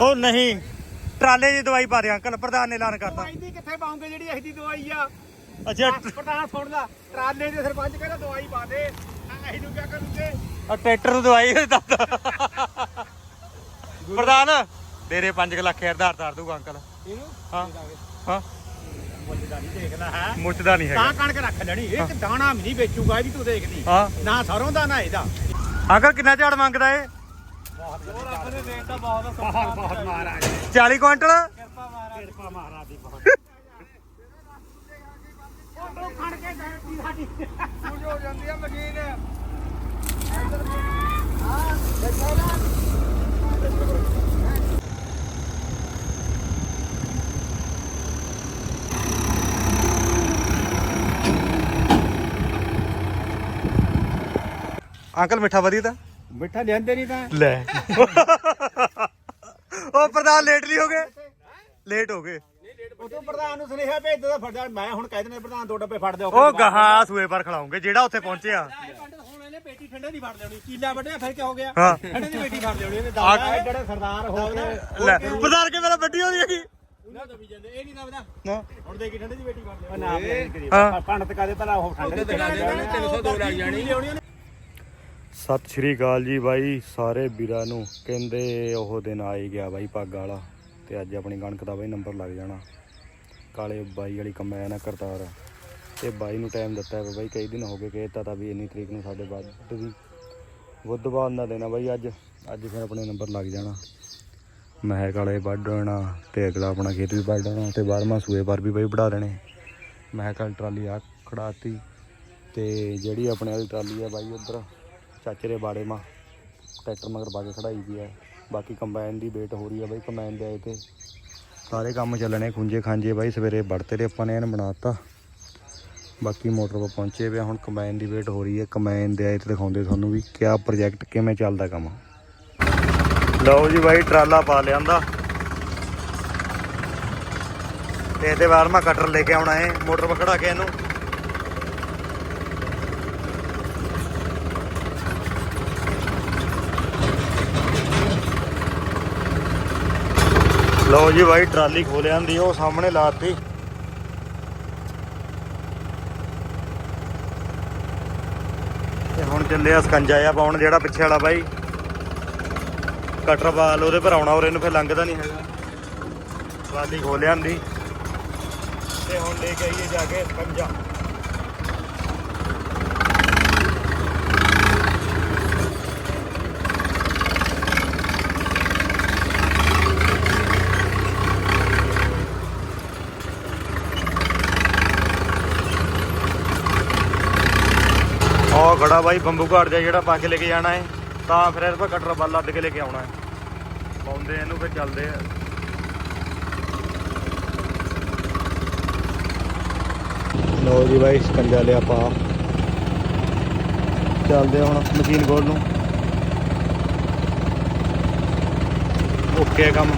ਉਹ ਨਹੀਂ। ਟਰਾਲੇ ਦੀ ਦਵਾਈ ਪਾ ਦੇ ਅੰਕਲ ਪ੍ਰਧਾਨ ਨੇ ਐਲਾਨ ਕਰਤਾ। ਦਵਾਈ ਦੀ ਕਿੱਥੇ ਪਾਉਂਗੇ ਜਿਹੜੀ ਅਸੀਂ ਦੀ ਦਵਾਈ ਆ? ਅੱਛਾ ਪਤਾ ਸੁਣਦਾ ਟਰਾਲੇ ਦੇ ਸਰਪੰਚ ਕਹਿੰਦਾ ਦਵਾਈ ਪਾ ਦੇ। ਅਸੀਂ ਨੂੰ ਕਿਆ ਕਰੂਗੇ? ਆ ਟਰੈਕਟਰ ਨੂੰ ਦਵਾਈ ਦੱਸ ਪ੍ਰਧਾਨ ਤੇਰੇ 5 ਲੱਖ ਯਾਰ ਧਾਰ ਧਾਰ ਦੂਗਾ ਅੰਕਲ। ਇਹਨੂੰ? ਹਾਂ। ਹਾਂ। ਨਹੀਂ ਮੁੱਚਦਾ ਨਹੀਂ ਤਾਂ ਹੈਗਾ ਕਣਕ ਰੱਖ ਲੈਣੀ ਇੱਕ ਦਾਣਾ ਵੀ ਨਹੀਂ ਵੇਚੂਗਾ ਇਹ ਵੀ ਤੂੰ ਦੇਖਦੀ। ਹਾਂ। ਨਾ ਸਰੋਂ ਦਾ ਨਾ ਇਹਦਾ। ਅੰਕਲ ਕਿੰਨਾ ਝਾੜ ਮੰਗਦਾ ਏ ਬਹੁਤ ਬਹੁਤ ਮਹਾਰਾਜ 40 ਕੁਇੰਟਲ? ਕਿਰਪਾ ਮਹਾਰਾਜ ਕਿਰਪਾ ਮਹਾਰਾਜ ਦੀ ਬਹੁਤ ਉਹ ਖੜ ਕੇ ਗਈ ਸਾਡੀ ਸੂਝ ਹੋ ਜਾਂਦੀ ਆ ਮਸ਼ੀਨ ਹਾਂ ਦੇਖੋ ਨਾ ਅੰਕਲ, ਮਿੱਠਾ ਵਧੀਆ ਤਾਂ? ਮਿੱਠਾ ਲੈਂਦੇ ਨਹੀਂ ਤਾਂ। ਲੈ। ਉਹ ਪ੍ਰਧਾਨ ਲੇਟ ਨਹੀਂ ਹੋ ਗਏ? ਲੇਟ ਹੋ ਗਏ। ਉਹ ਤੋਂ ਪ੍ਰਧਾਨ ਨੂੰ ਸੁਨੇਹਾ ਭੇਜ ਦਿੱਤਾ ਫੜਦਾ ਮੈਂ ਹੁਣ ਕਹਿ ਦਿੰਦਾ ਪ੍ਰਧਾਨ ਦੋ ਡੱਬੇ ਫੜ ਦਿਓ ਉਹ ਗਾਹਾਂ ਸੂਏ ਪਰ ਖਿਲਾਉਂਗੇ ਜਿਹੜਾ ਉੱਥੇ ਪਹੁੰਚਿਆ। ਹੁਣ ਇਹਨੇ ਪੇਟੀ ਠੰਡੇ ਦੀ ਫੜ ਲੈਣੀ ਕੀਲਾ ਵੱਢਿਆ ਫਿਰ ਕੀ ਹੋ ਗਿਆ? ਹਾਂ। ਠੰਡੇ ਦੀ ਪੇਟੀ ਫੜ ਲੈਣੀ ਇਹਨੇ ਦਾਦਾ ਜਿਹੜੇ ਸਰਦਾਰ ਹੋ ਗਏ। ਲੈ ਪ੍ਰਧਾਨ ਕੇ ਮੇਰਾ ਵੱਡੀ ਹੋ ਹੈਗੀ? ਉਹਨਾਂ ਦਬੀ ਜਾਂਦੇ ਇਹ ਨਹੀਂ ਦਬਦਾ। ਨਾ। ਹੁਣ ਦੇ ਕੀ ਠੰਡੇ ਦੀ ਪੇਟੀ ਫੜ ਲੈਣੀ ਹਾਂ। ਪੰਡਤ ਕਾਦੇ ਭਲਾ ਉਹ ਠੰਡੇ ਦੀ 302 ਲੱਗ ਜਾਣੀ। ਸਤਿ ਸ਼੍ਰੀ ਅਕਾਲ ਜੀ ਬਾਈ, ਸਾਰੇ ਵੀਰਾਂ ਨੂੰ। ਕਹਿੰਦੇ ਉਹ ਦਿਨ ਆ ਹੀ ਗਿਆ ਬਾਈ ਪੱਗ ਵਾਲਾ। ਤੇ ਅੱਜ ਆਪਣੀ ਕਣਕ ਦਾ ਬਾਈ ਨੰਬਰ ਲੱਗ ਜਾਣਾ। ਕਾਲੇ ਬਾਈ ਵਾਲੀ ਕੰਬਾਈਨ ਆ ਕਰਤਾਰ। ਤੇ ਬਾਈ ਨੂੰ ਟਾਈਮ ਦਿੱਤਾ ਹੈ ਬਾਈ ਕਈ ਦਿਨ ਹੋ ਗਏ ਕਹਿਤਾ ਤਾਂ ਵੀ ਇੰਨੀ ਤਰੀਕ ਨੂੰ ਸਾਡੇ ਵੱਧ ਵੀ। ਬੁੱਧਵਾਰ ਦਾ ਦਿਨ ਆ ਬਾਈ ਅੱਜ। ਅੱਜ ਫਿਰ ਆਪਣੇ ਨੰਬਰ ਲੱਗ ਜਾਣਾ। ਮਹਿਕ ਵਾਲੇ ਵੱਢਣਾ ਤੇ ਅਗਲਾ ਆਪਣਾ ਖੇਤ ਵੀ ਵੱਢਣਾ ਤੇ ਬਾਰਵਾਂ ਸੂਏ ਪਰ ਵੀ ਬਾਈ ਵੜਾ ਦੇਣੇ। ਮਹਿਕ ਵਾਲੀ ਟਰਾਲੀ ਆ ਖੜਾਤੀ ਤੇ ਜਿਹੜੀ ਆਪਣੇ ਵਾਲੀ ਟਰਾਲੀ ਆ ਬਾਈ ਉਧਰ। ਚਾਚੇ ਦੇ ਬਾੜੇ ਮਾ, ਟਰੈਕਟਰ ਮਗਰ ਪਾ ਖੜਾਈ ਵੀ ਹੈ ਬਾਕੀ ਕੰਬਾਈਨ ਦੀ ਵੇਟ ਹੋ ਰਹੀ ਹੈ ਬਾਈ ਕੰਬਾਈਨ ਦੇ ਆਏ ਤੇ। ਸਾਰੇ ਕੰਮ ਚੱਲਣੇ ਖੁੰਝੇ ਖਾਂਜੇ ਬਾਈ, ਸਵੇਰੇ ਵੜਤੇ ਤੇ ਆਪਾਂ ਨੇ ਇਹਨ ਬਣਾਤਾ। ਬਾਕੀ ਮੋਟਰ 'ਤੇ ਪਹੁੰਚੇ ਪਿਆ ਹੁਣ ਕੰਬਾਈਨ ਦੀ ਵੇਟ ਹੋ ਰਹੀ ਹੈ ਕੰਬਾਈਨ ਦੇ ਆਏ ਤੇ ਦਿਖਾਉਂਦੇ ਤੁਹਾਨੂੰ ਵੀ ਕਿਆ ਪ੍ਰੋਜੈਕਟ ਕਿਵੇਂ ਚੱਲਦਾ ਕੰਮ। ਲਓ ਜੀ ਬਾਈ, ਟਰਾਲਾ ਪਾ ਲਿਆਂਦਾ। ਤੇ ਇਹਦੇ ਬਾਅਦ ਮੈਂ ਕਟਰ ਲੈ ਕੇ ਆਉਣਾ ਹੈ ਮੋਟਰ 'ਤੇ ਖੜਾ ਕੇ ਇਹਨੂੰ। ਲਓ ਜੀ ਬਾਈ, ਟਰਾਲੀ ਖੋਲ ਆਂਦੀ ਉਹ ਸਾਹਮਣੇ ਲਾਤੀ। ਤੇ ਹੁਣ ਚੱਲੇ ਆ ਸਕੰਜਾ ਆ ਪਾਉਣ, ਜਿਹੜਾ ਪਿੱਛੇ ਵਾਲਾ ਬਾਈ। ਕਟਰ ਵਾਲ ਉਹਦੇ ਪਰ ਆਉਣਾ ਔਰ ਇਹਨੂੰ ਫਿਰ ਲੰਘਦਾ ਨਹੀਂ ਹੈਗਾ। ਟਰਾਲੀ ਖੋਲ ਆਂਦੀ ਤੇ ਹੁਣ ਲੈ ਕੇ ਆਈਏ ਜਾ ਕੇ ਸਕੰਜਾ। ਬੜਾ ਬਾਈ, ਬੰਬੂ ਘਾਟ ਜਾ ਜਿਹੜਾ ਪਾ ਕੇ ਲੈ ਕੇ ਜਾਣਾ ਹੈ, ਤਾਂ ਫਿਰ ਇਹਦਾ ਪਰ ਕਟਰ ਬੱਲ ਲੱਦ ਕੇ ਲੈ ਕੇ ਆਉਣਾ ਹੈ। ਪਾਉਂਦੇ ਇਹਨੂੰ, ਫਿਰ ਚੱਲਦੇ ਆ। ਲੋ ਜੀ ਬਾਈ, ਸਕੰਜਾ ਲਿਆ ਪਾ। ਚੱਲਦੇ ਹੁਣ ਮਸ਼ੀਨ ਕੋਲ ਨੂੰ। ਓਕੇ ਕੰਮ।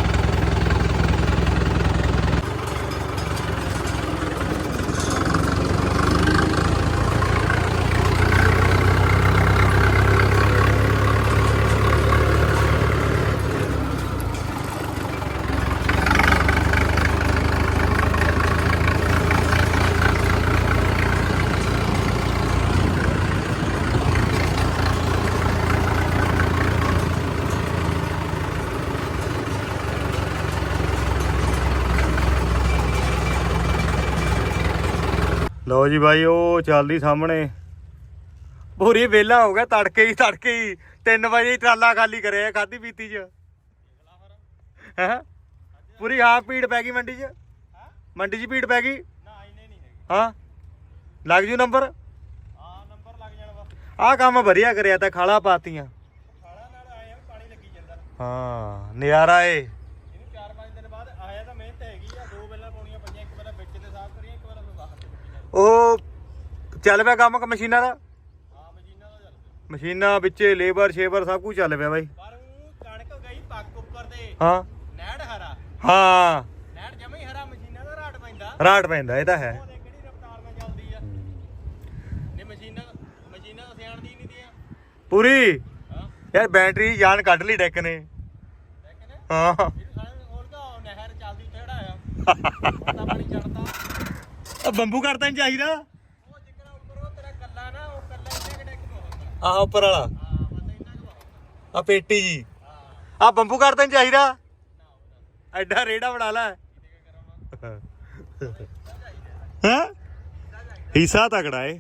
ਲਓ ਜੀ ਬਾਈ ਉਹ ਚੱਲਦੀ ਸਾਹਮਣੇ। ਪੂਰੀ ਵੇਲਾ ਹੋ ਗਿਆ ਤੜਕੇ ਹੀ ਤੜਕੇ ਹੀ। 3 ਵਜੇ ਟਰਾਲਾ ਖਾਲੀ ਕਰਿਆ ਖਾਦੀ ਪੀਤੀ ਚ। ਹੈ? ਪੂਰੀ ਹਾਫ ਪੀੜ ਪੈ ਗਈ ਮੰਡੀ ਚ? ਮੰਡੀ ਚ ਪੀੜ ਪੈ ਗਈ? ਨਾ ਇਹਨੇ ਨਹੀਂ ਹੈਗੀ। ਹਾਂ? ਲੱਗ ਜੂ ਨੰਬਰ? ਹਾਂ ਨੰਬਰ ਲੱਗ ਜਾਣਾ ਬਸ। ਆਹ ਕੰਮ ਵਧੀਆ ਕਰਿਆ ਤਾਂ ਖਾਲਾ ਪਾਤੀਆਂ। ਖਾਲਾ ਨਾਲ ਆਇਆ ਵੀ ਪਾਣੀ ਲੱਗੀ ਜਾਂਦਾ। ਹਾਂ ਨਜ਼ਾਰਾ ਏ। ਇਹਨੂੰ 4-5 ਦਿਨ ਬਾਅਦ ਆਇਆ ਤਾਂ ਮਿਹਨਤ ਹੈਗੀ ਆ ਦੋ ਬੈਲਾਂ ਪਾਉਣੀਆਂ ਪਈਆਂ ਇੱਕ ਵਾਰ ਵਿੱਚ ਤੇ ਸਾਫ਼ ਕਰੀਆਂ ਇੱਕ ਵਾਰ ਫਿਰ ਬਾਹਰ ਤੇ ਪੱਟੀ ਜਾਂਦੀ ਉਹ ਚੱਲ ਪਿਆ ਕੰਮ ਕ ਮਸ਼ੀਨਾਂ ਦਾ? ਹਾਂ ਮਸ਼ੀਨਾਂ ਦਾ ਚੱਲ ਪਿਆ ਮਸ਼ੀਨਾਂ ਵਿੱਚੇ ਲੇਬਰ ਸ਼ੇਬਰ ਸਭ ਕੁਝ ਚੱਲ ਪਿਆ ਬਾਈ। ਪਰ ਉਹ ਕਣਕ ਗਈ ਪੱਕ ਉੱਪਰ ਤੇ। ਹਾਂ। ਨੈੜ ਹਰਾ। ਹਾਂ। ਨੈੜ ਜਮੇ ਹੀ ਹਰਾ ਮਸ਼ੀਨਾਂ ਦਾ ਰਾਟ ਪੈਂਦਾ। ਰਾਟ ਪੈਂਦਾ ਇਹ ਤਾਂ ਹੈ। ਉਹਦੇ ਕਿਹੜੀ ਰਫਤਾਰ ਨਾਲ ਚੱਲਦੀ ਆ? ਨੇ ਮਸ਼ੀਨਾਂ ਮਸ਼ੀਨਾਂ ਤਾਂ ਸਿਆਣਦੀ ਨਹੀਂ ਦੀਆਂ ਪੂਰੀ? ਯਾਰ ਬੈਟਰੀ ਜਾਨ ਕੱਢ ਲਈ ਡੈਕ ਨੇ। ਦੇਖ ਨੇ? ਹਾਂ। ਕੇ ਉਹ ਨਹਿਰ ਚੱਲਦੀ ਉੱਤੇ ਖੜਾਇਆ। ਤਾਂ ਪਾਣੀ ਚੜਦਾ ਆ ਬੰਬੂ ਕਰਤਾ ਨਹੀਂ ਚਾਹੀਦਾ? ਉਹ ਉਹ ਉਹ ਆਹ ਉੱਪਰ ਵਾਲਾ? ਆ ਪੇਟੀ ਜੀ। ਆ ਬੰਬੂ ਕਰਤਾ ਨਹੀਂ ਚਾਹੀਦਾ? ਐਡਾ ਰੇੜਾ ਬਣਾ ਲੈ। ਹੈ। ਹਿੱਸਾ ਤਕੜਾ ਏ।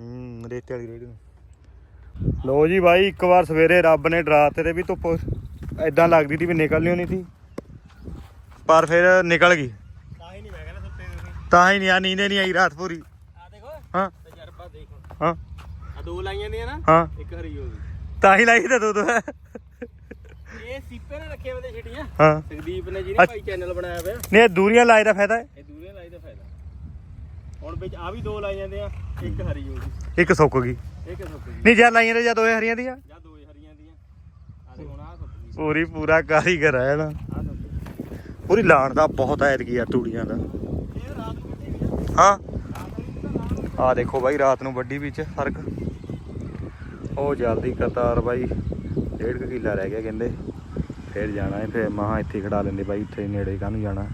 ਹੂੰ ਰੇਤੇ ਵਾਲੀ ਰੇੜੀ ਲੋ ਜੀ ਬਾਈ ਇੱਕ ਵਾਰ ਸਵੇਰੇ ਰੱਬ ਨੇ ਡਰਾਤੇ ਤੇ ਵੀ ਧੁੱਪ ਐਦਾਂ ਲੱਗਦੀ ਸੀ ਵੀ ਨਿਕਲਣੀ ਨਹੀਂ ਸੀ ਪਰ ਫਿਰ ਨਿਕਲ ਗਈ ਤਾਂ ਹੀ ਨਹੀਂ ਮੈਂ ਕਹਿੰਦਾ ਸੁੱਤੇ ਤੁਸੀਂ ਤਾਂ ਹੀ ਨਹੀਂ ਆ ਨੀਂਦੇ ਨਹੀਂ ਆਈ ਰਾਤ ਪੂਰੀ। ਆ ਦੇਖੋ ਹਾਂ। ਤਜਰਬਾ ਦੇਖ। ਹਾਂ। ਆ ਦੋ ਲਾਈਆਂ ਦੀਆਂ ਨਾ ਹਾਂ। ਇੱਕ ਹਰੀ ਹੋ ਗਈ। ਤਾਂ ਹੀ ਲਾਈ ਤੇ ਦੋ ਦੋ। ਇਹ ਸੀਪੇ ਨੇ ਰੱਖੇ ਹੁੰਦੇ ਛਿਟੀਆਂ। ਹਾਂ। ਸੁਖਦੀਪ ਨੇ ਜਿਹਨੇ ਭਾਈ ਚੈਨਲ ਬਣਾਇਆ ਹੋਇਆ ਨਹੀਂ ਇਹ ਦੂਰੀਆਂ ਲਾਏ ਦਾ ਫਾਇਦਾ ਹੈ। ਇਹ ਦੂਰੇ ਲਾਈ ਦਾ ਫਾਇਦਾ। ਹੁਣ ਵਿੱਚ ਆ ਵੀ ਦੋ ਲਾਈ ਜਾਂਦੇ ਆ ਇੱਕ ਹਰੀ ਹੋ ਗਈ। ਇੱਕ ਸੁੱਕ ਗਈ। ਇੱਕ ਸੁੱਕ ਗਈ। ਨਹੀਂ ਜਾਂ ਲਾਈਆਂ ਤੇ ਜਾਂ ਦੋਏ ਹਰੀਆਂ ਦੀਆਂ? ਜਾਂ ਦੋ ਹਰੀਆਂ ਦੀਆਂ। ਆ ਦੇ ਹੁਣ ਆ ਸੁੱਕ ਗਈ। ਪੂਰੀ ਪੂਰਾ ਕਾਰੀਗਰ ਹੈ ਨਾ ਆ ਸੁੱਕ ਗਈ। ਪੂਰੀ ਲਾਣ ਦਾ ਬਹੁਤ ਐਤਕੀ ਯਾਰ ਤੂੜੀਆਂ ਦਾ ਇਹ ਰਾਤ ਨੂੰ ਕੱਢੀ ਗਈ ਹਾਂ। ਰਾਤ ਨੂੰ ਆ ਦੇਖੋ ਬਾਈ, ਰਾਤ ਨੂੰ ਵੱਡੀ ਵਿੱਚ ਫ਼ਰਕ। ਉਹ ਜਲਦੀ ਕਤਾਰ ਬਾਈ, ਡੇਢ ਕੁ ਰਹਿ ਗਿਆ ਕਹਿੰਦੇ। ਫੇਰ ਜਾਣਾ ਹੈ, ਫੇਰ ਮਹਾ ਇੱਥੇ ਖੜਾ ਲੈਂਦੇ ਬਾਈ ਇੱਥੇ ਨੇੜੇ ਕਾਹਨੂੰ ਜਾਣਾ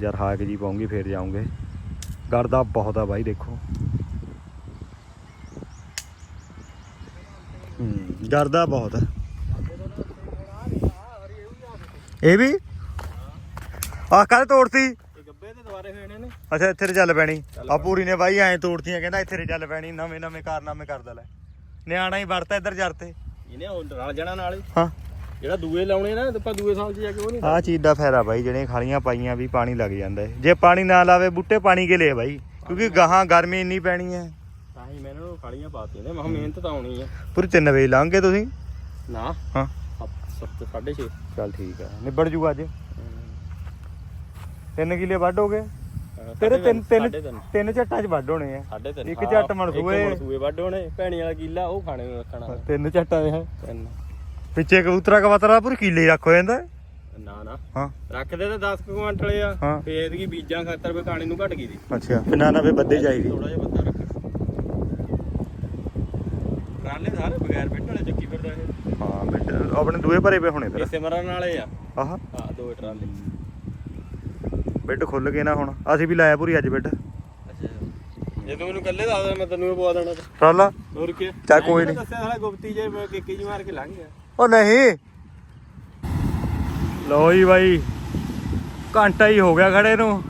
ਜਦ ਹਾਕ ਜੀ ਪਾਉਂਗੀ, ਫੇਰ ਜਾਉਂਗੇ ਗੜਦਾ ਬਹੁਤ ਆ ਬਾਈ, ਦੇਖੋ। ਹੂੰ ਬਹੁਤ ਆ। ਇਹ ਵੀ? ਆਹ ਕੱਲ ਤੋੜਤੀ? ਤੇ ਹੋਏ ਨੇ ਨੇ ਅੱਛਾ ਇੱਥੇ ਤੇ ਚੱਲ ਪੈਣੀ ਆ ਪੂਰੀ ਨੇ ਬਾਈ ਐਂ ਤੋੜਤੀਆਂ ਕਹਿੰਦਾ ਇੱਥੇ ਤੇ ਚੱਲ ਪੈਣੀ ਨਵੇਂ ਨਵੇਂ ਕਾਰਨਾਮੇ ਕਰਦਾ ਲੈ। ਨਿਆਣਾ ਹੀ ਵੜਤਾ ਇੱਧਰ ਜਰਤੇ ਇਹਨੇ ਉਹ ਰਲ ਜਾਣਾ ਨਾਲ ਹੀ। ਹਾਂ। ਜਿਹੜਾ ਦੂਏ ਲਾਉਣੇ ਨਾ ਆਪਾਂ ਦੂਏ ਸਾਲ 'ਚ ਜਾ ਕੇ ਉਹ ਨਹੀਂ ਆਹ ਚੀਜ਼ ਦਾ ਫਾਇਦਾ ਬਾਈ ਜਿਹੜੀਆਂ ਖਾਲੀਆਂ ਪਾਈਆਂ ਵੀ ਪਾਣੀ ਲੱਗ ਜਾਂਦਾ ਹੈ ਜੇ ਪਾਣੀ ਨਾ ਲਾਵੇ ਬੂਟੇ ਪਾਣੀ ਕੇ ਲੈ ਬਾਈ। ਕਿਉਂਕਿ ਗਾਹਾਂ ਗਰਮੀ ਇੰਨੀ ਪੈਣੀ ਹੈ ਤਾਂ ਹੀ ਮੈਂ ਇਹਨਾਂ ਨੂੰ ਖਾਲੀਆਂ ਪਾਤੀਆਂ ਨੇ। ਮੈਂ ਮਿਹਨਤ ਤਾਂ ਆਉਣੀ ਆ ਪੂਰੀ 3 ਵਜੇ ਲੰਘੇ ਤੁਸੀਂ? ਨਾ। ਹਾਂ। 7 6.5 ਚੱਲ ਠੀਕ ਆ। ਨਿਬੜ ਜੂਗਾ ਅੱਜ। 3 ਕਿਲੇ ਵੱਢ ਹੋ ਗਏ। ਤੇਰੇ ਤਿੰਨ ਤਿੰਨ ਤਿੰਨ। ਝੱਟਾਂ 'ਚ ਵੱਢ ਹੋਣੇ ਆ। ਸਾਢੇ ਤਿੰਨ। ਇੱਕ ਝੱਟ ਮਨਸੂਏ। ਇੱਕ ਮਨਸੂਏ ਵੱਢ ਹੋਣੇ ਭੈਣੀ ਵਾਲਾ ਕੀਲਾ ਉਹ ਖਾਣੇ ਨੂੰ ਰੱਖਣਾ। ਤਿੰਨ ਝੱਟਾਂ ਦੇ ਹੈ। ਤਿੰਨ। ਪਿੱਛੇ ਕਬੂਤਰਾ ਕਬੂਤਰਾ ਪੂਰੀ ਕਿਲੇ ਰੱਖ ਹੋ ਜਾਂਦਾ। ਨਾ ਨਾ। ਹਾਂ। ਰੱਖਦੇ ਤਾਂ 10 ਕੁਇੰਟਲ ਆ। ਫੇਰ ਇਹਦੀ ਬੀਜਾਂ ਖਾਤਰ ਵੀ ਖਾਣੇ ਨੂੰ ਘਟ ਗਈ ਦੀ। ਅੱਛਾ। ਨਾ ਨਾ ਫੇ ਬੱਦੇ ਚਾਹੀਦੀ ਥੋੜਾ ਜਿਹਾ ਬੰਦਾ ਰੱਖ। ਟਰਾਲੇ ਸਾਰੇ ਬਗੈਰ ਬੈਠਣ ਵਾਲੇ ਚੱਕੀ ਫਿਰਦਾ ਇਹ। ਹਾਂ ਬੇਟਾ ਆਪਣੇ ਦੂਏ ਭਰੇ ਪਏ ਹੋਣੇ ਫਿਰ ਇਸੇ ਮਰਨ ਵਾਲੇ ਆ। ਆਹ। ਆ ਦੋ ਟਰਾਲੇ। ਬੈੱਡ ਖੁੱਲ ਗਏ ਨਾ ਹੁਣ। ਅਸੀਂ ਵੀ ਲਾਇਆ ਪੂਰੀ ਅੱਜ ਬੈੱਡ ਜੇ ਤੂੰ ਮੈਨੂੰ ਕੱਲੇ ਦੱਸ ਦੇ ਮੈਂ ਤੈਨੂੰ ਵੀ ਪਵਾ ਦੇਣਾ ਤਾਂ। ਟਰਾਲਾ ਹੋਰ ਕੀ? ਚੱਲ ਕੋਈ ਨੀ। ਦੱਸਿਆ ਸਾਲਾ ਗੁਪਤੀ ਜੇ ਮੈਂ ਕਿੱਕੀ ਜੀ ਮਾਰ ਕੇ ਲੰਘ ਗਿਆ। ਉਹ ਨਹੀਂ। ਲੋ ਜੀ ਬਾਈ ਘੰਟਾ ਹੀ ਹੋ ਗਿਆ ਖੜੇ ਨੂੰ।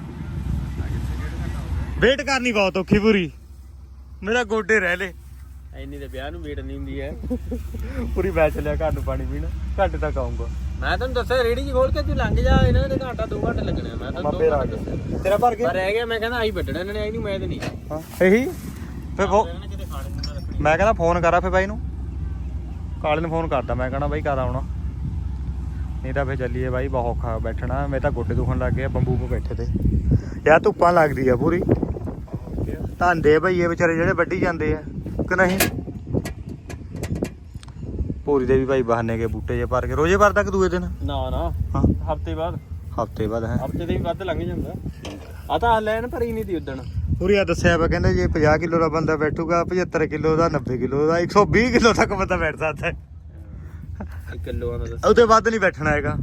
ਵੇਟ ਕਰਨੀ ਬਹੁਤ ਔਖੀ ਪੂਰੀ। ਮੇਰਾ ਗੋਡੇ ਰਹਿ ਲੇ। ਐਨੀ ਤੇ ਵਿਆਹ ਨੂੰ ਵੇਟ ਨਹੀਂ ਹੁੰਦੀ ਐ ਪੂਰੀ ਚੱਲਿਆ ਘਰ ਨੂੰ ਪਾਣੀ ਪੀਣ। ਘੰਟੇ ਤੱਕ ਆਉਂਗਾ ਮੈਂ ਤੈਨੂੰ ਦੱਸਿਆ ਰੇੜੀ ਜੀ ਖੋਲ ਕੇ ਤੂੰ ਲੰਘ ਜਾ ਇਹਨਾਂ ਨੇ ਘੰਟਾ 2 ਘੰਟੇ ਲੱਗਣੇ ਆ, ਮੈਂ ਮੈਂ ਤੈਨੂੰ ਫੇਰ ਦੋ ਆ ਤੇਰਾ ਭਰ ਪਰ ਰਹਿ ਗਿਆ ਮੈਂ ਕਹਿੰਦਾ ਆਹੀ ਵੱਢਣਾ ਇਹਨਾਂ ਨੇ ਆਈ ਨਹੀਂ ਮੈਂ ਤੇ ਨਹੀਂ। ਹਾਂ ਇਹੀ? ਫੇ ਫੋ ਇਹਨਾਂ ਨੇ ਕਿਤੇ ਖਾਣੇ ਨੂੰ ਨਾ ਰੱਖਣੀ। ਮੈਂ ਕਹਿੰਦਾ ਫੋਨ ਕਰਾਂ ਫੇ ਬਾਈ ਨੂੰ। ਕਾਲੇ ਨੂੰ ਫੋਨ ਕਰਦਾ ਮੈਂ ਕਹਣਾ ਬਾਈ ਕਦ ਆਉਣਾ। ਨਹੀਂ ਤਾਂ ਫੇ ਚੱਲੀਏ ਬਾਈ ਬਹੁਤ ਔਖਾ ਬੈਠਣਾ ਮੇਰੇ ਤਾਂ ਗੋਡੇ ਦੁਖਣ ਲੱਗ ਗਏ ਆ, ਬੰਬੂ ਕੋ ਬੈਠੇ ਤੇ। ਯਾਰ ਧੁੱਪਾਂ ਲੱਗਦੀ ਆ ਪੂਰੀ। ਧਾਂਦੇ ਭਈਏ ਵਿਚਾਰੇ ਜਿਹੜੇ ਵੱਢੀ ਜਾਂਦੇ ਆ ਕਿ ਨਹੀਂ? ਪੂਰੀ ਦੇ ਵੀ ਭਾਈ ਬਹਾਨੇ ਕੇ ਬੂਟੇ ਜੇ ਭਰ ਕੇ ਰੋਜ਼ੇ ਭਰਦਾ ਕਿ ਦੂਏ ਦਿਨ? ਨਾ ਨਾ। ਹਾਂ। ਹਫ਼ਤੇ ਬਾਅਦ। ਹਫ਼ਤੇ ਬਾਅਦ ਹੈ। ਹਫ਼ਤੇ ਦੇ ਵੀ ਵੱਧ ਲੰਘ ਜਾਂਦਾ। ਆ ਤਾਂ ਲੈਣ ਭਰੀ ਨਹੀਂ ਤੀ ਉਦਣ। ਪੂਰੀ ਆ ਦੱਸਿਆ ਵਾ ਕਹਿੰਦੇ ਜੇ 50 ਕਿਲੋ ਦਾ ਬੰਦਾ ਬੈਠੂਗਾ 75 ਕਿਲੋ ਦਾ 90 ਕਿਲੋ ਦਾ 120 ਕਿਲੋ ਤੱਕ ਬੰਦਾ ਬੈਠ ਸਕਦਾ ਹੈ। 1 ਕਿਲੋ ਦਾ ਉਹਦੇ ਵੱਧ ਨਹੀਂ ਬੈਠਣਾ ਹੈਗਾ।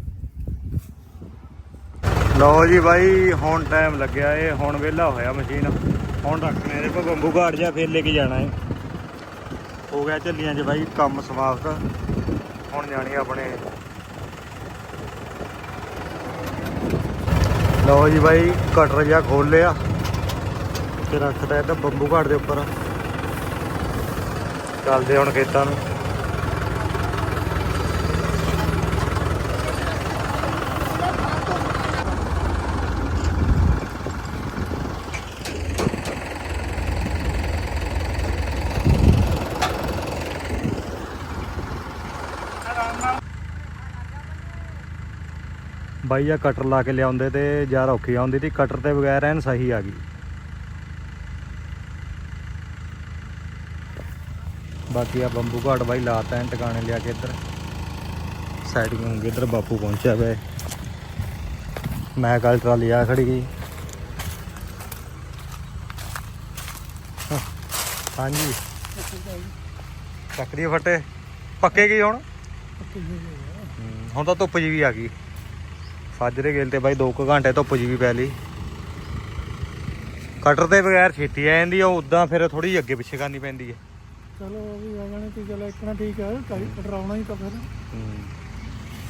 ਲਓ ਜੀ ਬਾਈ ਹੁਣ ਟਾਈਮ ਲੱਗਿਆ ਏ ਹੁਣ ਵਿਹਲਾ ਹੋਇਆ ਮਸ਼ੀਨ। ਹੁਣ ਰੱਖਣੇ ਇਹਦੇ ਕੋਲ ਬੰਬੂ ਘਾਟ ਜਾ ਫੇਰ ਲੈ ਕੇ ਜਾਣਾ ਏ। ਹੋ ਗਿਆ ਝੱਲੀਆਂ ਚ ਬਾਈ, ਕੰਮ ਸਮਾਪਤ। ਹੁਣ ਜਾਣੀ ਆਪਣੇ। ਲਓ ਜੀ ਬਾਈ, ਕਟਰ ਜਿਹਾ ਖੋਲ ਲਿਆ ਤੇ ਰੱਖਦਾ ਇਹਦਾ ਬੰਬੂ ਘਾਟ ਦੇ ਉੱਪਰ। ਚੱਲਦੇ ਹੁਣ ਖੇਤਾਂ ਨੂੰ। ਬਾਈ ਆ ਕਟਰ ਲਾ ਕੇ ਲਿਆਉਂਦੇ ਤੇ ਯਾਰ ਔਖੀ ਆਉਂਦੀ ਤੀ ਕਟਰ ਤੇ ਬਗੈਰ ਐਨ ਸਹੀ ਆ ਗਈ। ਬਾਕੀ ਆ ਬੰਬੂ ਘਾਟ ਬਾਈ ਲਾਤਾ ਐਨ ਟਿਕਾਣੇ ਲਿਆ ਕੇ ਇੱਧਰ। ਸਾਈਡਿੰਗ ਹੋਊਗੀ ਇੱਧਰ ਬਾਪੂ ਪਹੁੰਚਿਆ ਵੇ। ਮੈਂ ਕੱਲ ਟਰਾਲੀ ਆ ਖੜੀ ਗਈ। ਹਾਂ- ਹਾਂਜੀ। ਚੱਕ ਦੀ ਫੱਟੇ। ਪੱਕੇ ਗਈ ਹੁਣ? ਹੂੰ, ਹੁਣ ਤਾਂ ਧੁੱਪ ਜੀ ਵੀ ਆ ਗਈ। ਸਾਜਰੇ ਗੇਲ ਤੇ ਬਾਈ 2 ਘੰਟੇ ਧੁੱਪ ਜੀ ਵੀ ਪੈ ਲਈ। ਕਟਰ ਤੇ ਬਗੈਰ ਛੇਤੀ ਆ ਜਾਂਦੀ ਆ ਉਦਾਂ ਫਿਰ ਥੋੜੀ ਅੱਗੇ ਪਿੱਛੇ ਕਰਨੀ ਪੈਂਦੀ ਹੈ ਚਲੋ ਉਹ ਵੀ ਆ ਜਾਣੇ ਤੇ ਚਲ ਇਕਣਾ ਠੀਕ ਕਾਈ ਕਟਰਾਉਣਾ ਹੀ ਤਾਂ ਫਿਰ।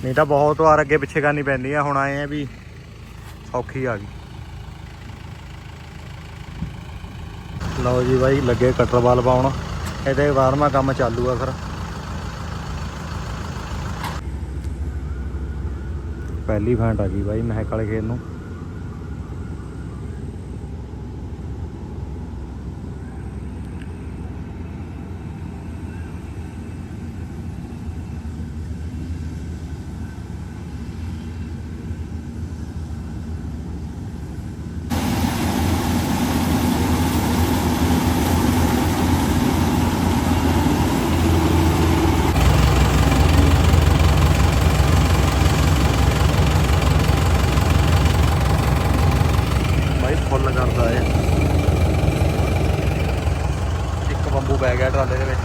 ਨਹੀਂ ਤਾਂ ਬਹੁਤ ਵਾਰ ਅੱਗੇ ਪਿੱਛੇ ਕਰਨੀ ਪੈਂਦੀ ਆ ਹੁਣ ਆਏ ਆ ਵੀ ਸੌਖੀ ਆ ਗਈ। ਲਓ ਜੀ ਬਾਈ ਲੱਗੇ ਕਟਰ ਵਾਲ ਪਾਉਣ। ਇਹਦੇ ਬਾਰਵਾਂ ਕੰਮ ਚਾਲੂ ਆ ਫਿਰ। ਪਹਿਲੀ ਫੈਂਟ ਆ ਗਈ ਬਾਈ ਮਹਿਕ ਵਾਲੇ ਖੇਤ ਨੂੰ ਬਾਈ ਫੁੱਲ ਕਰਦਾ ਏ ਇੱਕ ਬੰਬੂ ਪੈ ਗਿਆ ਟਰਾਲੇ ਦੇ ਵਿੱਚ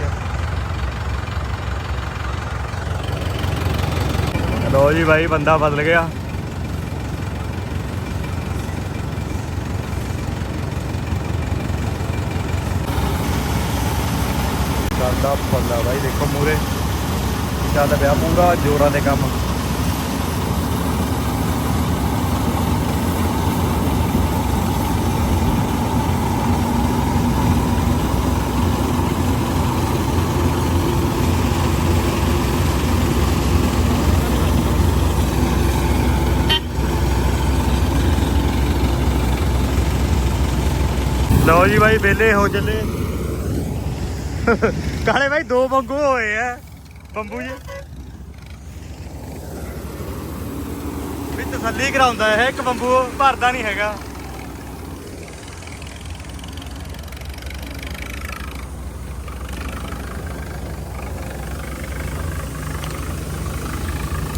ਲੋ ਜੀ ਬਾਈ, ਬੰਦਾ ਬਦਲ ਗਿਆ। ਕਰਦਾ ਫੁੱਲ ਬਾਈ, ਦੇਖੋ ਮੂਰੇ ਚੱਲ ਪਿਆ ਪੂਰਾ ਜੋਰਾਂ ਦੇ ਕੰਮ। ਲਓ ਜੀ ਬਾਈ, ਵਿਹਲੇ ਹੋ ਚੱਲੇ। ਕਾਲੇ ਬਾਈ, ਦੋ ਬੰਗੂ ਹੋਏ ਆ। ਬੰਬੂ ਜੀ। ਵੀ ਤਸੱਲੀ ਕਰਾਉਂਦਾ ਹੈ ਇੱਕ ਬੰਬੂ ਭਰਦਾ ਨਹੀਂ ਹੈਗਾ।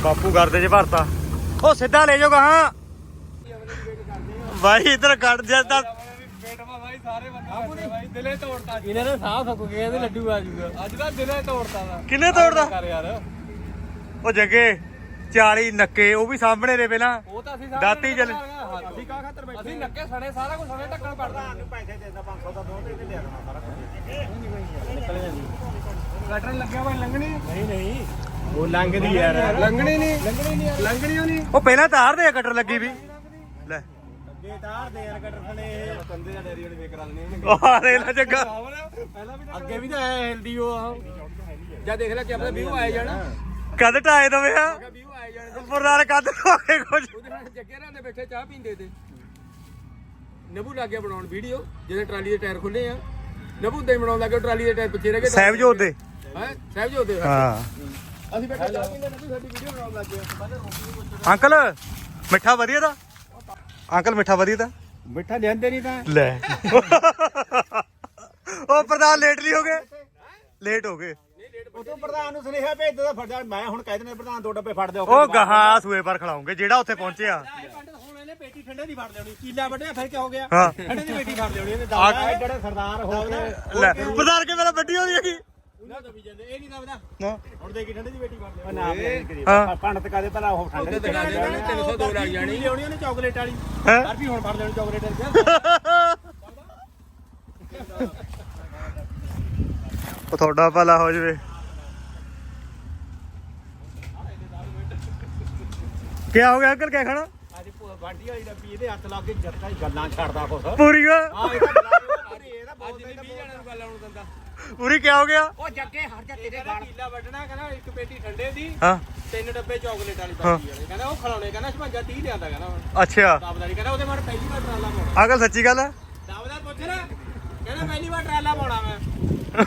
ਬਾਪੂ ਕਰਦੇ ਜੇ ਭਰਤਾ। ਉਹ ਸਿੱਧਾ ਲੈ ਜਾਓਗਾ ਹਾਂ। ਬਾਈ, ਇਧਰ ਕੱਢ ਜਾ ਤਾਂ ਸਾਰੇ ਬੰਦੇ ਭਾਈ ਦਿਲੇ ਤੋੜਤਾ ਇਹਨਾਂ ਨੇ ਸਾਹ ਫੱਕ ਕੇ ਕਹਿੰਦੇ ਲੱਡੂ ਆ ਜਾਊਗਾ ਅੱਜ ਤਾਂ ਦਿਲੇ ਤੋੜਤਾ ਦਾ ਕਿੰਨੇ ਤੋੜਦਾ? ਕਰ ਯਾਰ। ਉਹ ਜੱਗੇ 40 ਨੱਕੇ ਉਹ ਵੀ ਸਾਹਮਣੇ ਦੇ ਪਹਿਲਾਂ। ਉਹ ਤਾਂ ਅਸੀਂ ਦਾਤੀ ਚੱਲ ਅਸੀਂ ਕਾ ਖਾਤਰ ਬੈਠੇ ਅਸੀਂ ਨੱਕੇ ਸੜੇ ਸਾਰਾ ਕੁਝ ਸੜੇ ਟੱਕਣ ਪੜਦਾ। ਨੂੰ ਪੈਸੇ ਦੇ ਦਾ 500 ਦਾ ਦੋ ਤੇ ਲਿਆ ਦੇਣਾ ਸਾਰਾ ਕੁਝ ਕਟਰ ਲੱਗਿਆ ਹੋਇਆ ਲੰਗਣੀ ਨਹੀਂ ਨਹੀਂ। ਉਹ ਲੰਗਦੀ ਯਾਰ। ਲੰਗਣੀ ਨਹੀਂ। ਲੰਗਣੀ ਨਹੀਂ ਲੰਗਣੀ ਨਹੀਂ। ਉਹ ਪਹਿਲਾਂ ਤਾਰ ਦੇ ਕਟਰ ਲੱਗੀ ਵੀ। ਅੱਗੇ ਤਾਰ ਦੇ ਯਾਰ ਕਟਰ ਥਲੇ। ਕੰਦੇ ਦਾ ਡੈਰੀ ਵਾਲੇ ਵੇਕਰ ਵਾਲੇ ਨੇ ਉਹ ਦੇ ਲੈ ਜੱਗਾ ਪਹਿਲਾਂ ਵੀ ਅੱਗੇ ਵੀ ਤਾਂ ਆਇਆ ਹਿਲਦੀ ਉਹ ਆਹ ਜਾਂ ਦੇਖ ਲੈ ਕਿ ਆਪਣਾ ਵੀਊ ਆਇਆ ਜਾਣਾ। ਕਦ ਟਾਏ ਦਵੇ ਆ? ਵੀਊ ਆਇਆ ਜਾਣਾ ਪੁਰਾਣ ਕਦ ਹੋਏ ਕੁਝ ਉਹਦੇ ਨਾਲ ਜੱਗੇ ਨਾਲ ਬੈਠੇ ਚਾਹ ਪੀਂਦੇ ਤੇ। ਨਬੂ ਲੱਗ ਗਿਆ ਬਣਾਉਣ ਵੀਡੀਓ ਜਿਹਦੇ ਟਰਾਲੀ ਦੇ ਟਾਇਰ ਖੁੱਲੇ ਆ। ਨਬੂ ਦੇ ਬਣਾਉਣ ਲੱਗੇ ਟਰਾਲੀ ਦੇ ਟਾਇਰ ਪਿੱਛੇ ਰਹਿ ਗਏ। ਸਹਿਬਜੋਤ ਦੇ। ਹੈ? ਸਹਿਬਜੋਤ ਦੇ। ਹਾਂ। ਅਸੀਂ ਬੈਠੇ ਚਾਹ ਪੀਂਦੇ ਨਬੂ ਸਾਡੀ ਵੀਡੀਓ ਬਣਾਉਣ ਲੱਗ ਗਿਆ। ਅੰਕਲ ਮਿੱਠਾ ਵਧੀਆ ਦਾ? ਅੰਕਲ ਮਿੱਠਾ ਵਧੀਆ ਦਾ ਮਿੱਠਾ ਲੈਂਦੇ ਨਹੀਂ ਤਾਂ। ਲੈ। ਉਹ ਪ੍ਰਧਾਨ ਲੇਟ ਨਹੀਂ ਹੋ ਗਏ? ਲੇਟ ਹੋ ਗਏ। ਉਦੋਂ ਪ੍ਰਧਾਨ ਨੂੰ ਸੁਨੇਹਾ ਭੇਜ ਦਿੱਤਾ ਫੜ ਜਾ ਮੈਂ ਹੁਣ ਕਹਿ ਦਿੰਦਾ ਪ੍ਰਧਾਨ ਦੋ ਡੱਬੇ ਫੜ ਦਿਓ ਉਹ ਗਾਹਾਂ ਸੂਏ ਪਰ ਖਿਲਾਉਂਗੇ ਜਿਹੜਾ ਉੱਥੇ ਪਹੁੰਚਿਆ। ਪੇਟੀ ਠੰਡੇ ਦੀ ਫੜ ਲਿਆਉਣੀ ਕੀਲਾ ਵੱਢਿਆ ਫਿਰ ਕੀ ਹੋ ਗਿਆ ਹਾਂ ਠੰਡੇ ਦੀ ਪੇਟੀ ਫੜ ਲਿਆਉਣੀ ਇਹਨੇ ਦਾਦਾ ਜਿਹੜੇ ਸਰਦਾਰ ਹੋ ਗਏ ਲੈ ਪ੍ਰਧਾਨ ਕੇ ਮੇਰਾ ਵੱਡੀ ਹੋ ਰਹੀ ਹੈਗੀ? ਉਹਨਾਂ ਦਾ ਵੀ ਜਾਂਦੇ ਇਹ ਨਹੀਂ ਦਬਦਾ। ਨਾ। ਹੁਣ ਦੇ ਕੀ ਠੰਡੇ ਦੀ ਪੇਟੀ ਫੜ ਲਿਆਉਣੀ ਹਾਂ। ਪੰਡਤ ਕਾਦੇ ਭਲਾ ਉਹ ਠੰਡੇ ਦੀ 302 ਲੱਗ ਜਾਣੀ। ਲਿਆਉਣੀ ਉਹਨੇ ਚਾਕਲੇਟ ਵਾਲੀ। ਵੀ ਹੁਣ ਫੜ ਲੈਣੀ ਚਾਕਲੇਟ ਵਾਲੀ। ਉਹ ਤੁਹਾਡਾ ਭਲਾ ਹੋ ਜਵੇ। ਕੀ ਹੋ ਗਿਆ ਅੰਕਲ ਕਿਆ ਖਾਣਾ? ਅੱਜ ਬਾਡੀ ਵਾਲੀ ਡੱਬੀ ਇਹਦੇ ਹੱਥ ਲਾ ਕੇ ਜੱਟਾ ਹੀ ਗੱਲਾਂ ਛੱਡਦਾ ਕੁਛ। ਪੂਰੀਗਾ ਆ ਇਹਦਾ ਬੋਲਦਾ ਅੱਜ ਨਹੀਂ 20 ਜਣਾਂ ਨੂੰ ਗੱਲ ਆਉਣ ਦਿੰਦਾ। ਪੂਰੀ ਕਿਆ ਹੋ ਗਿਆ? ਉਹ ਜੱਗੇ ਹਟ ਜਾ ਤੇਰੇ ਗਾਲ ਕੀਲਾ ਵੱਢਣਾ ਕਹਿੰਦਾ ਇੱਕ ਪੇਟੀ ਠੰਡੇ ਦੀ ਹਾਂ। ਤਿੰਨ ਡੱਬੇ ਚਾਕਲੇਟ ਵਾਲੀ ਹਾਂ। ਬਾਕੀ ਵਾਲੇ। ਕਹਿੰਦਾ ਉਹ ਖਿਲਾਉਣੇ ਕਹਿੰਦਾ 55 30 ਲਿਆਂਦਾ ਕਹਿੰਦਾ ਹੁਣ। ਅੱਛਾ। ਦਾਬਦਾਰੀ ਕਹਿੰਦਾ ਉਹਦੇ ਮਨ ਪਹਿਲੀ ਵਾਰ ਟਰਾਲਾ ਪਾਉਣਾ। ਅੰਕਲ ਸੱਚੀ ਗੱਲ ਆ ਦਾਬਦਾਰ ਪੁੱਛ ਲੈ ਕਹਿੰਦਾ ਪਹਿਲੀ ਵਾਰ ਟਰਾਲਾ ਪਾਉਣਾ ਮੈਂ।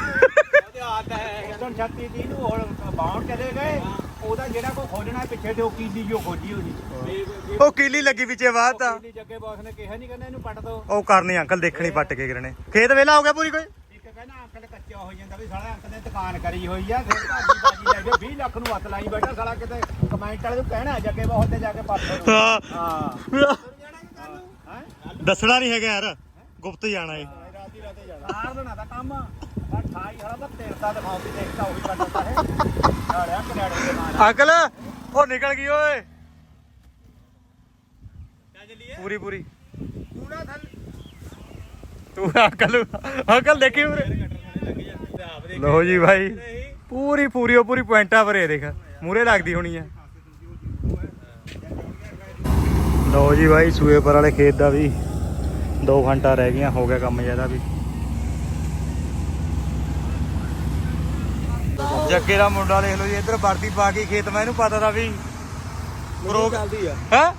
ਉਹਦੇ ਆਦਤ ਹੈ 36 30 ਨੂੰ ਹੁਣ ਬਾਹਰ ਚਲੇ ਗਏ। ਉਹਦਾ ਜਿਹੜਾ ਕੋਈ ਖੋਜਣਾ ਪਿੱਛੇ ਤੇ ਉਹ ਕੀਲੀ ਜੋ ਖੋਜੀ ਉਹਦੀ। ਉਹ ਕੀਲੀ ਲੱਗੀ ਵਿੱਚੇ ਬਾਤ ਆ ਕੀਲੀ ਜੱਗੇ ਬਾਸ ਨੇ ਕਿਹਾ ਨਹੀਂ ਕਹਿੰਦਾ ਇਹਨੂੰ ਪੱਟ ਦੋ। ਉਹ ਕਰਨੀ ਅੰਕਲ ਦੇਖਣੀ ਪੱਟ ਕੇ ਗਿਰਣੇ ਖੇਤ ਵੇਲਾ ਹੋ ਗਿਆ ਪੂਰੀ ਕੋਈ? ਇੱਕ ਕਹਿੰਦਾ ਅੰਕਲ ਕੱਚਾ ਹੋ ਜਾਂਦਾ ਵੀ ਸਾਲਾ ਅੰਕਲ ਨੇ ਦੁਕਾਨ ਕਰੀ ਹੋਈ ਆ ਫਿਰ ਭਾਜੀ ਭਾਜੀ ਲੈ ਕੇ 20 ਲੱਖ ਨੂੰ ਹੱਥ ਲਾਈ ਬੈਠਾ ਸਾਲਾ ਕਿਤੇ। ਕਮੈਂਟ ਵਾਲੇ ਨੂੰ ਕਹਿਣਾ ਜੱਗੇ ਬਹੁਤ ਤੇ ਜਾ ਕੇ ਪੱਟ ਦੋ। ਹਾਂ। ਹਾਂ। ਹੈ। ਦੱਸਣਾ ਨਹੀਂ ਹੈਗਾ ਯਾਰ ਗੁਪਤ ਜਾਣਾ ਏ। ਰਾਤੀ ਰਾਤੇ ਜਾਣਾ। ਆਰ ਦੇਣਾ ਦਾ ਕੰਮ। ਪਰ ਅੰਕਲ, ਉਹ ਨਿਕਲ ਗਈ ਓਏ। ਪੂਰੀ ਪੂਰੀ। ਤੂੰ ਅੰਕਲ ਅੰਕਲ ਦੇਖੀ ਉਰੇ। ਲੋ ਜੀ ਭਾਈ ਪੂਰੀ ਪੂਰੀ, ਉਹ ਪੂਰੀ ਪੁਆਇੰਟਾਂ ਭਰੇ ਦੇਖ। ਮੂਰੇ ਲੱਗਦੀ ਹੋਣੀ ਆ। ਲੋ ਜੀ ਭਾਈ ਸੂਏ ਪਰ ਵਾਲੇ ਖੇਤ ਦਾ ਵੀ 2 ਘੰਟਾ ਰਹਿ ਗਈਆਂ, ਹੋ ਗਿਆ ਕੰਮ ਜ਼ਿਆਦਾ ਵੀ। ਜੱਗੇ ਦਾ ਮੁੰਡਾ ਦੇਖ ਲਓ ਜੀ ਇੱਧਰ ਵਰਦੀ ਪਾ ਕੇ ਖੇਤ ਮੈਂ ਇਹਨੂੰ ਪਤਾ ਦਾ ਵੀ। ਰੋਗ ਚੱਲਦੀ ਆ। ਹੈ?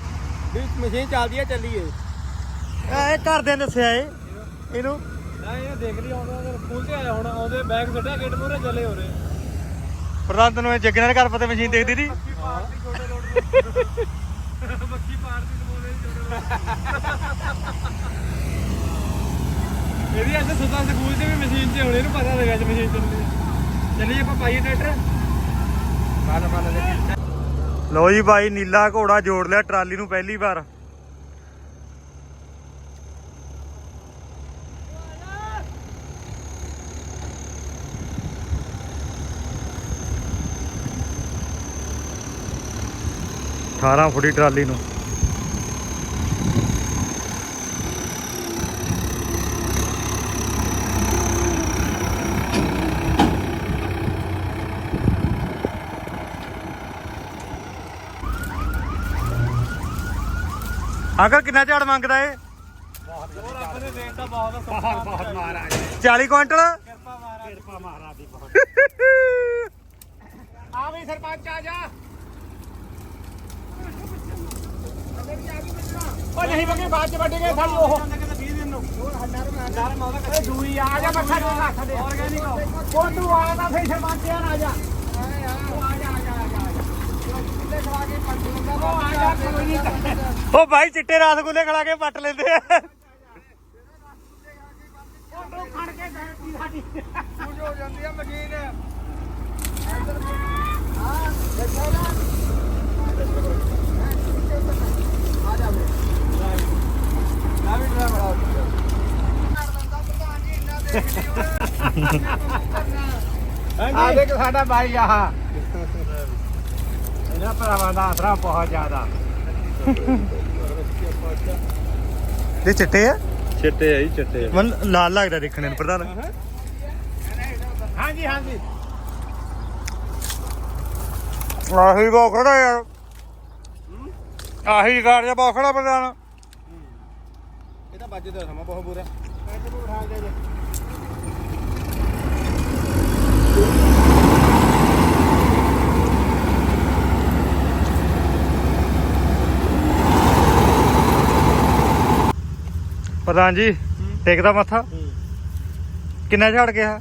ਵੀ ਮਸ਼ੀਨ ਚੱਲਦੀ ਆ ਚੱਲੀਏ ਇਹ ਘਰਦਿਆਂ ਨੇ ਦੱਸਿਆ ਏ। ਇਹਨੂੰ? ਨਾ ਇਹ ਦੇਖ ਲਈ ਆਉਂਦਾ ਅਗਰ ਸਕੂਲ ਤੇ ਆਇਆ ਹੁਣ ਆਉਂਦੇ ਬੈਗ ਛੱਡਿਆ ਗੇਟ ਮੂਹਰੇ ਚੱਲੇ ਹੋ ਰਹੇ। ਪ੍ਰਧਾਨ ਤੈਨੂੰ ਇਹ ਜੱਗੇ ਨਾਲ ਘਰ ਪਤੇ ਮਸ਼ੀਨ ਦੇਖਦੀ ਸੀ ਮੱਕੀ ਪਾਰ ਦੀ ਬੋਲੇ ਇਹਦੀ ਅੱਜ ਸੁਤਾ ਸਕੂਲ ਤੇ ਵੀ ਮਸ਼ੀਨ ਤੇ ਹੁਣ ਇਹਨੂੰ ਪਤਾ ਲੱਗਾ ਅੱਜ ਮਸ਼ੀਨ ਚੱਲਦੀ ਚੱਲੀਏ ਆਪਾਂ ਪਾਈਏ ਟਰੈਕਟਰ। ਬਾਲ ਬਾਲ ਦੇ। ਲੋ ਜੀ ਭਾਈ ਨੀਲਾ ਘੋੜਾ ਜੋੜ ਲਿਆ ਟਰਾਲੀ ਨੂੰ ਪਹਿਲੀ ਵਾਰ। ਅਠਾਰਾਂ ਫੁੱਟੀ ਟਰਾਲੀ ਨੂੰ। ਅੰਕਲ, ਕਿੰਨਾ ਝਾੜ ਮੰਗਦਾ ਏ? ਉਹ ਰੱਬ ਨੇ ਦੇਤਾ ਬਹੁਤ ਬਹੁਤ ਬਹੁਤ ਮਹਾਰਾਜ 40 ਕੁਇੰਟਲ? ਕਿਰਪਾ ਮਹਾਰਾਜ ਕਿਰਪਾ ਮਹਾਰਾਜ ਦੀ ਬਹੁਤ ਆ ਵੀ ਸਰਪੰਚ ਆ ਜਾ। ਉਹ ਨਹੀਂ ਬੱਗੇ ਬਾਅਦ ਚ ਵੱਢ ਗਏ ਉਹ। 20 ਦਿਨ ਨੂੰ ਇਹ ਦੂਈ ਆ ਜਾ ਬੱਖਾ ਨੂੰ ਰੱਖ ਦੇ ਆਰਗੈਨਿਕ ਉਹ ਤੂੰ ਆ ਤਾਂ ਫੇਰ ਸਰਪੰਚ ਆ ਜਾ ਉਹ ਆ ਜਾ ਆ ਜਾ ਆ ਜਾ ਕਿੱਲੇ ਖਵਾ ਕੇ ਪੰਜ ਲੰਗਾ ਉਹ ਆ ਜਾ ਕੋਈ ਨਹੀਂ ਉਹ ਭਾਈ ਚਿੱਟੇ ਰਸਗੁੱਲੇ ਖਲਾ ਕੇ ਪੱਟ ਲੈਂਦੇ ਆ। ਤੂੰ ਖੜ ਕੇ ਗਾੜੀ ਸਾਡੀ। ਹੋ ਜਾਂਦੀ ਆ ਮਸ਼ੀਨ। ਆ ਦੇਖ ਸਾਡਾ ਭਾਈ ਆਹ ਇਹਨਾਂ ਭਰਾਵਾਂ ਦਾ ਆਸਰਾ ਬਹੁਤ ਜ਼ਿਆਦਾ। ਇਹ ਚਿੱਟੇ ਆ? ਚਿੱਟੇ ਆ ਜੀ ਚਿੱਟੇ ਮਨ ਲਾਲ ਲੱਗਦਾ ਦੇਖਣ ਨੂੰ ਪ੍ਰਧਾਨ। ਹਾਂਜੀ ਹਾਂਜੀ। ਆਹੀ ਬੋਖੜਾ ਯਾਰ। ਆਹੀ ਗਾੜ ਜਾ ਬੋਖੜਾ ਪ੍ਰਧਾਨ। ਇਹ ਤਾਂ ਵੱਜਦਾ ਸਮਾਂ ਬਹੁਤ ਬੁਰਾ। ਪੈਸੇ ਨੂੰ ਉਠਾ ਦੇ। ਪ੍ਰਧਾਨ ਜੀ ਟੇਕਦਾ ਮੱਥਾ। ਕਿੰਨਾ ਝਾੜ ਗਿਆ?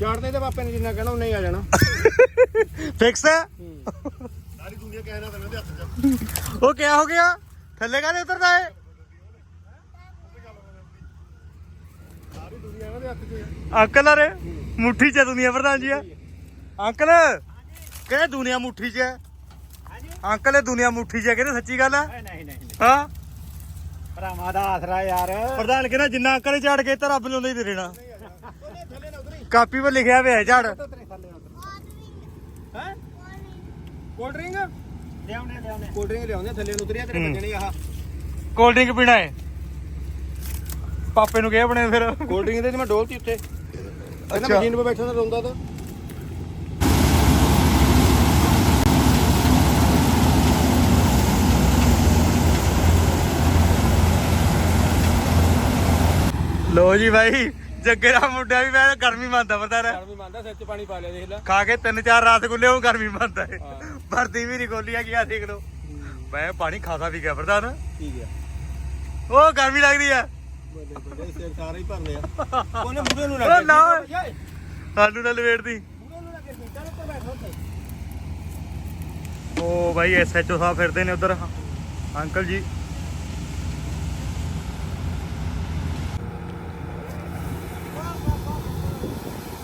ਚੜਦੇ ਤੇ ਪਾਪੇ ਨੇ ਜਿੰਨਾ ਕਹਿਣਾ ਉਨਾ ਹੀ ਆ ਜਾਣਾ। ਫਿਕਸ ਹੈ? ਸਾਰੀ ਦੁਨੀਆ ਕਹਿਣਾ ਤਾਂ ਉਹਦੇ ਹੱਥ 'ਚ ਉਹ ਕਿਆ ਹੋ ਗਿਆ? ਥੱਲੇ ਕਾਹਦੇ ਉਤਰਦਾ ਏ? ਸਾਰੀ ਦੁਨੀਆ ਇਹਨਾਂ ਦੇ ਹੱਥ 'ਚ ਆ। ਅੰਕਲ ਅਰੇ ਮੁੱਠੀ ਚ ਹੈ ਦੁਨੀਆ ਪ੍ਰਧਾਨ ਜੀ ਆ ਅੰਕਲ ਕਹਿੰਦੇ ਦੁਨੀਆ ਮੁੱਠੀ ਚ ਹੈ? ਅੰਕਲ ਇਹ ਦੁਨੀਆ ਮੁੱਠੀ ਚ ਹੈ ਕਹਿੰਦੇ ਸੱਚੀ ਗੱਲ ਹੈ? ਨਹੀਂ ਨਹੀਂ। ਹਾਂ? ਭਰਾਵਾਂ ਦਾ ਆਸਰਾ ਯਾਰ। ਪ੍ਰਧਾਨ ਕਹਿੰਦਾ ਜਿੰਨਾ ਅੰਕਲ ਝਾੜ ਕੇ ਤਾਂ ਰੱਬ ਨੇ ਉਨਾ ਹੀ ਦੇ ਦੇਣਾ। ਕਾਪੀ 'ਤੇ ਲਿਖਿਆ ਹੋਇਆ ਹੈ ਝਾੜ। ਹੈ? ਕੋਲਡ ਡਰਿੰਕ ਲਿਆਉਣੇ ਲਿਆਉਣੇ। ਕੋਲਡ ਡਰਿੰਕ ਲਿਆਉਂਦੇ ਥੱਲੇ ਨੂੰ ਉਤਰਿਆ ਤੇਰੇ। ਬੱਜਣੀ ਆਹ। ਕੋਲਡ ਡਰਿੰਕ ਪੀਣਾ ਹੈ। ਪਾਪੇ ਨੂੰ ਕਿਹਾ ਬਣੇ ਫਿਰ। ਕੋਲਡ ਡਰਿੰਕ ਦੇ ਤੇ ਮੈਂ ਡੋਲਤੀ ਉੱਤੇ। ਕਹਿੰਦਾ ਅੱਛਾ। ਮਸ਼ੀਨ 'ਤੇ ਬੈਠਾ ਤਾਂ ਰੋਂਦਾ ਤਾਂ। ਲੋ ਜੀ ਭਾਈ ਜੱਗੇ ਦਾ ਮੁੰਡਾ ਵੀ ਮੈਂ ਗਰਮੀ ਮੰਨਦਾ ਪਤਾ ਨਾ। ਵੀ ਮੰਨਦਾ ਸਿਰ 'ਚ ਪਾਣੀ ਪਾ ਲਿਆ ਦੇਖ ਲੈ। ਖਾ ਕੇ ਤਿੰਨ ਚਾਰ ਰਸਗੁੱਲੇ ਉਹ ਗਰਮੀ ਮੰਨਦਾ ਹੈ ਹਾਂ। ਭਰਤੀ ਵੀ ਨਹੀਂ ਗੋਲੀਆਂ ਗਿਆ ਦੇਖ ਲੋ ਮੈਂ ਪਾਣੀ ਖਾਸਾ ਵੀ ਗਿਆ ਪ੍ਰਧਾਨ ਠੀਕ ਆ। ਉਹ ਗਰਮੀ ਲੱਗਦੀ ਆ। ਬੱਲੇ ਬੱਲੇ ਸਿਰ ਸਾਰਾ ਹੀ ਭਰ ਲਿਆ ਉਹਨੇ ਮੂਰੇ ਨੂੰ ਉਹ ਨਾ। ਸਾਨੂੰ ਨਾਲ ਲਵੇੜਦੀ ਮੂਰੇ ਨੂੰ ਲੱਗੇ ਚੱਲ ਉੱਪਰ ਬੈਠੋ ਉੱਤੇ ਉਹ ਭਾਈ ਐਸਐਚਓ ਸਾਹਿਬ ਫਿਰਦੇ ਨੇ ਉਧਰ। ਅੰਕਲ ਜੀ।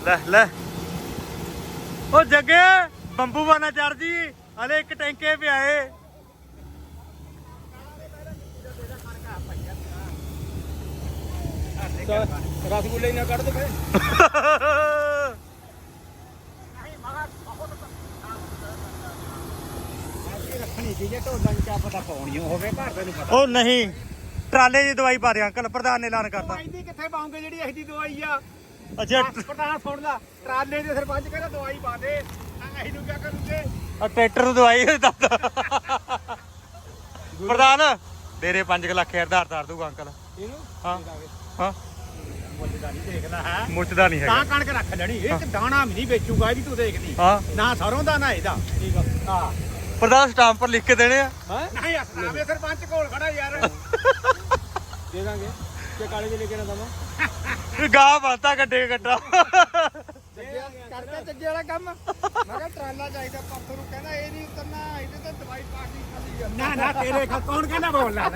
ਲੈ ਲੈ। ਉਹ ਜੱਗੇ ਬੰਬੂ ਬਾਨਾ ਚੜ ਜੀ। ਹਲੇ ਇੱਕ ਟੈਂਕੇ ਪਿਆ ਏ ਰਸਗੁੱਲੇ ਨਾ ਕੱਢ ਦੇ ਫੇ ਰੱਖਣੀ ਸੀ ਜੇ ਢੋਲਾਂ ਚ ਕਿਆ ਪਤਾ ਪਾਉਣੀ ਹੋਵੇ ਘਰ ਦੇ ਨੂੰ ਪਤਾ ਉਹ ਨਹੀਂ ਟਰਾਲੇ ਦੀ ਦਵਾਈ ਪਾ ਦੇ ਅੰਕਲ। ਪ੍ਰਧਾਨ ਨੇ ਐਲਾਨ ਕਰਤਾ। ਦਵਾਈ ਦੀ ਕਿੱਥੇ ਪਾਉਂਗੇ ਜਿਹੜੀ ਇਹਦੀ ਦਵਾਈ ਆ? ਅੱਛਾ ਪ੍ਰਧਾਨ ਸੁਣ ਲਾ ਟਰਾਲੇ ਦੇ ਸਰਪੰਚ ਕਹਿੰਦਾ ਦਵਾਈ ਪਾ ਦੇ। ਅਸੀਂ ਨੂੰ ਕਿਆ ਕਰੂਗੇ ਆ ਟਰੈਕਟਰ ਨੂੰ ਦਵਾਈ ਦੱਸ ਪ੍ਰਧਾਨ ਤੇਰੇ 5 ਲੱਖ ਹਜ਼ਾਰ ਧਾਰ ਦੂਗਾ ਅੰਕਲ। ਇਹਨੂੰ? ਹਾਂ ਹਾਂ। ਮੁੱਲਦਾ ਨਹੀਂ ਦੇਖਦਾ ਹੈ। ਮੁੱਚਦਾ ਨਹੀਂ ਤਾਂ ਹੈਗਾ ਕਣਕ ਰੱਖ ਲੈਣੀ ਇੱਕ ਦਾਣਾ ਵੀ ਨਹੀਂ ਵੇਚੂਗਾ ਇਹਦੀ ਤੂੰ ਦੇਖਦੀ। ਹਾਂ। ਨਾ ਸਰੋਂ ਦਾ ਨਾ ਇਹਦਾ। ਠੀਕ ਆ। ਹਾਂ। ਪ੍ਰਧਾਨ ਸਟਾਂਪ ਪਰ ਲਿਖ ਕੇ ਦੇਣੇ ਆ। ਨਹੀਂ ਅਸਲਾਵੇ ਸਰਪੰਚ ਕੋਲ ਖੜਾ ਯਾਰ। ਦੇ ਦਾਂਗੇ। ਕਿ ਕਾਲੇ ਦੇ ਲੈ ਕੇ ਨਾ ਦਵਾਂ ਗਾਹ ਬੰਤਾ ਗੱਡੇ ਗੱਡਾ। ਕਰਦਾ ਚੱਗੇ ਵਾਲਾ ਕੰਮ। ਮੈਂ ਕਿਹਾ ਟਰਾਲਾ ਚਾਹੀਦਾ ਪਰਸੋਂ ਨੂੰ ਕਹਿੰਦਾ ਇਹ ਨਹੀਂ ਉਤਰਨਾ ਇਹਦੇ ਤੇ ਦਵਾਈ ਪਾ ਕੇ ਖਾਲੀ ਆ। ਨਾ ਨਾ ਤੇਰੇ ਖਾ ਕੌਣ ਕਹਿੰਦਾ ਬੋਲਣਾ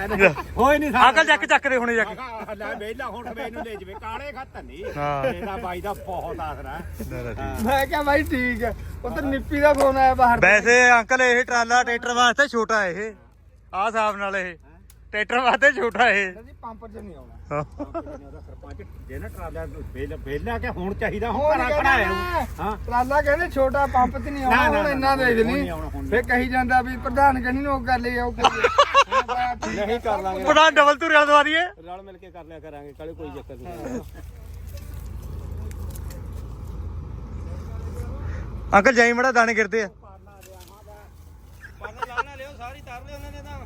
ਹੋਏ ਨਹੀਂ ਅੰਕਲ ਚੱਕ ਚੱਕ ਦੇ ਹੁਣੇ ਚੱਕ ਆਹ ਲੈ ਵੇਲਾ ਹੁਣ ਵੇ ਇਹਨੂੰ ਲੈ ਜਵੇ। ਕਾਲੇ ਖੱਤ ਨਹੀਂ। ਹਾਂ। ਇਹਦਾ ਬਾਈ ਦਾ ਬਹੁਤ ਆਸਰਾ ਹੈ। ਹਾਂ। ਮੈਂ ਕਿਹਾ ਬਾਈ ਠੀਕ ਹੈ। ਉਧਰ ਨਿੱਪੀ ਦਾ ਫੋਨ ਆਇਆ ਬਾਹਰ। ਵੈਸੇ ਅੰਕਲ ਇਹ ਟਰਾਲਾ ਟਰੈਕਟਰ ਵਾਸਤੇ ਛੋਟਾ ਇਹ। ਆਹ ਹਿਸਾਬ ਨਾਲ ਇਹ। ਟਰੈਕਟਰ ਵਾਸਤੇ ਛੋਟਾ ਇਹ। ਕਹਿੰਦੀ ਪੰਪ 'ਚ ਨਹੀਂ ਆਉਣਾ। ਹਾਂ। ਉਹਦਾ ਸਰਪੰਚ ਜੇ ਨਾ ਟਰਾਲਾ ਵੇਲ ਵੇਲਾ ਕਿ ਹੁਣ ਚਾਹੀਦਾ ਹੁਣ ਘਰਾਂ ਖੜਾ। ਹੈ। ਹਾਂ। ਟਰਾਲਾ ਕਹਿੰਦੇ ਛੋਟਾ ਪੰਪ 'ਚ ਨਹੀਂ ਆਉਣਾ ਹੁਣ ਇੰਨਾ ਲਈ। ਨਹੀਂ ਨਹੀਂ ਫੇਰ ਕਹੀ ਜਾਂਦਾ ਵੀ ਪ੍ਰਧਾਨ ਕਹਿੰਦੀ ਨੂੰ ਉਹ ਕਰ ਲਈ ਉਹ ਨਹੀਂ ਕਰ ਲਾਂਗੇ। ਬੜਾ ਡਬਲ ਤੁਰਿਆ ਦਵਾ ਦਈਏ। ਰਲ ਮਿਲ ਕੇ ਕਰ ਲਿਆ ਕਰਾਂਗੇ ਕਾਲੇ ਕੋਈ ਚੱਕਰ ਨਹੀਂ। ਅੰਕਲ ਜਾਈ ਮੜਾ ਦਾਣੇ ਗਿਰਦੇ ਆ। ਪਾਣਾ ਲਾਣਾ ਲਿਓ ਸਾਰੀ ਤਾਰ ਲਿਓ ਉਹਨਾਂ ਨੇ ਤਾਂ।